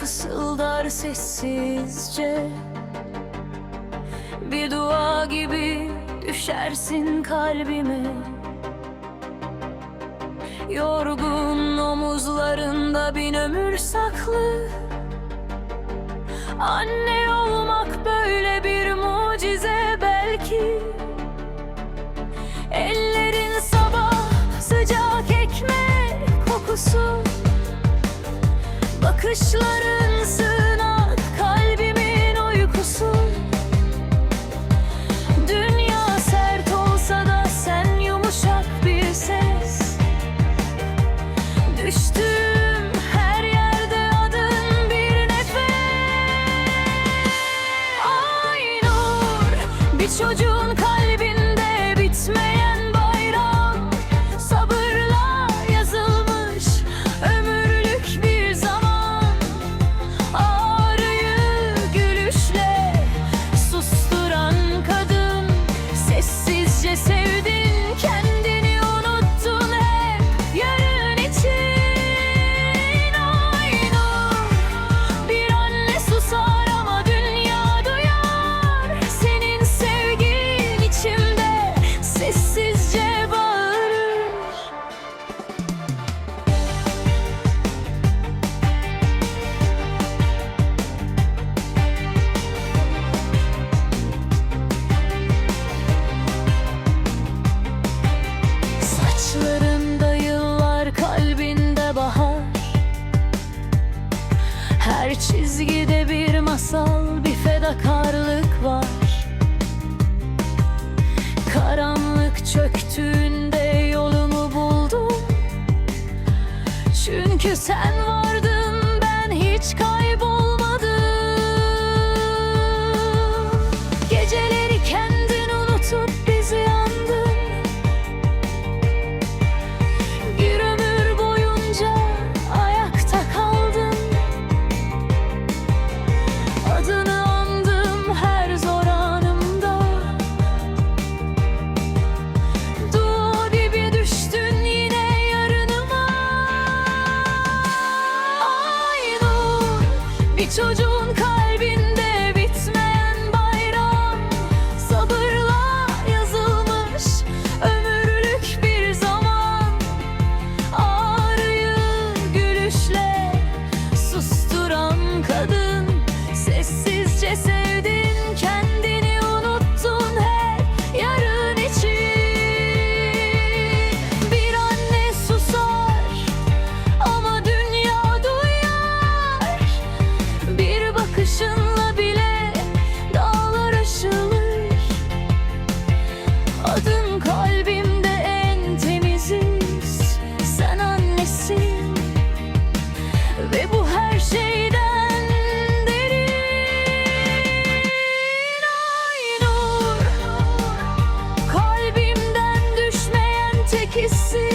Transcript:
Fısıldar sessizce. Bir dua gibi düşersin kalbime. Yorgun omuzlarında bin ömür saklı. Anne olmak böyle bir mucize Bakışların sığınak kalbimin uykusu. Dünya sert olsa sen yumuşak bir ses. Düştüm her yerde adın bir nefes. Ay nur bir çocuğun Çizgide bir masal bir fedakarlık çocuğun kalbinde bitmeyen bayram. Sabırla yazılmış ömürlük bir zaman. Ağrıyı gülüşle susturan kadın. kisses.